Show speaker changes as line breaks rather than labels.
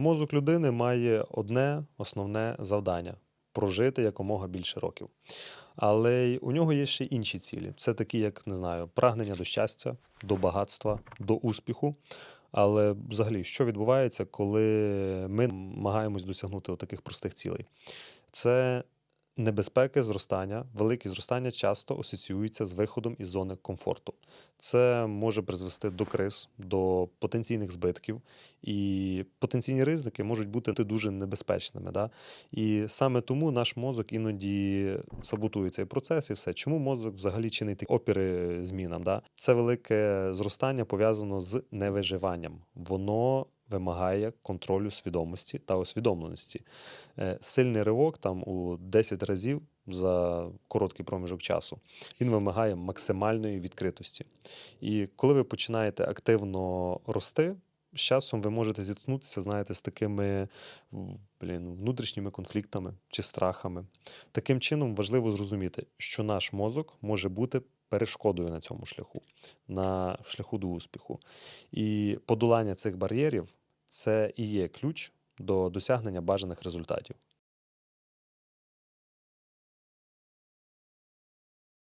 Мозок людини має одне основне завдання прожити якомога більше років. Але у нього є ще інші цілі. Це такі, як не знаю, прагнення до щастя, до багатства, до успіху. Але взагалі, що відбувається, коли ми намагаємось досягнути таких простих цілей? Це небезпеки зростання, великі зростання часто асоціюються з виходом із зони комфорту. Це може призвести до криз, до потенційних збитків, і потенційні ризики можуть бути дуже небезпечними. Да? І саме тому наш мозок іноді саботує цей процес і все. Чому мозок взагалі чинить опіри змінам? Да? Це велике зростання пов'язано з невиживанням. Воно вимагає контролю свідомості та усвідомленості. Е, Сильний ривок там у 10 разів за короткий проміжок часу. Він вимагає максимальної відкритості. І коли ви починаєте активно рости, з часом ви можете зіткнутися, знаєте, з такими блін, внутрішніми конфліктами чи страхами. Таким чином важливо зрозуміти, що наш мозок може бути перешкодою на цьому шляху, на шляху до успіху. І подолання цих бар'єрів це і є ключ до досягнення бажаних результатів.